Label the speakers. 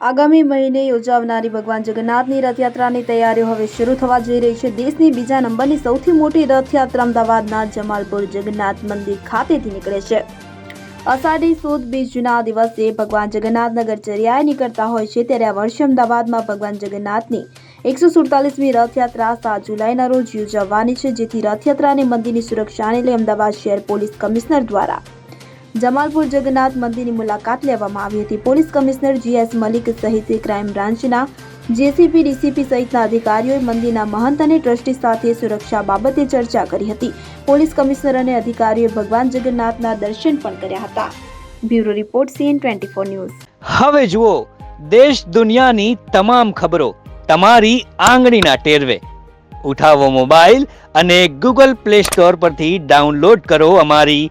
Speaker 1: આગામી મહિને યોજાનારી ભગવાન જગન્નાથની રથયાત્રાની તૈયારીઓ હવે શરૂ થવા જઈ રહી છે. દેશની બીજા નંબરની સૌથી મોટી રથયાત્રા અમદાવાદના જમાલપુર જગન્નાથ મંદિર ખાતેથી નીકળે છે. અષાઢી સુદ બીજના દિવસે ભગવાન જગન્નાથનગર ચર્યાએ નીકળતા હોય છે ત્યારે આ વર્ષે અમદાવાદમાં ભગવાન જગન્નાથની એકસો સુડતાલીસમી રથયાત્રા સાત જુલાઈના રોજ યોજાવાની છે, જેથી રથયાત્રા અને મંદિરની સુરક્ષાને લઈ અમદાવાદ શહેર પોલીસ કમિશનર દ્વારા જમાલપુર જગન્નાથ મંદિરની મુલાકાત લેવામાં આવી હતી. પોલીસ કમિશનર જીએસ મલિક સહિત ક્રાઇમ બ્રાન્ચના જેસીપી, ડીસીપી સહિતના અધિકારીઓએ મંદિરના મહંત અને ટ્રસ્ટી સાથે સુરક્ષા બાબતે ચર્ચા કરી હતી. પોલીસ કમિશનર અને અધિકારીઓએ ભગવાન જગન્નાથના દર્શન પણ કર્યા હતા. Bureau report CN twenty four news.
Speaker 2: હવે જુઓ, દેશ દુનિયાની તમામ ખબરો તમારી આંગળીના ટેરવે. ઉઠાવો મોબાઈલ અને ગૂગલ પ્લે સ્ટોર પરથી ડાઉનલોડ કરો અમારી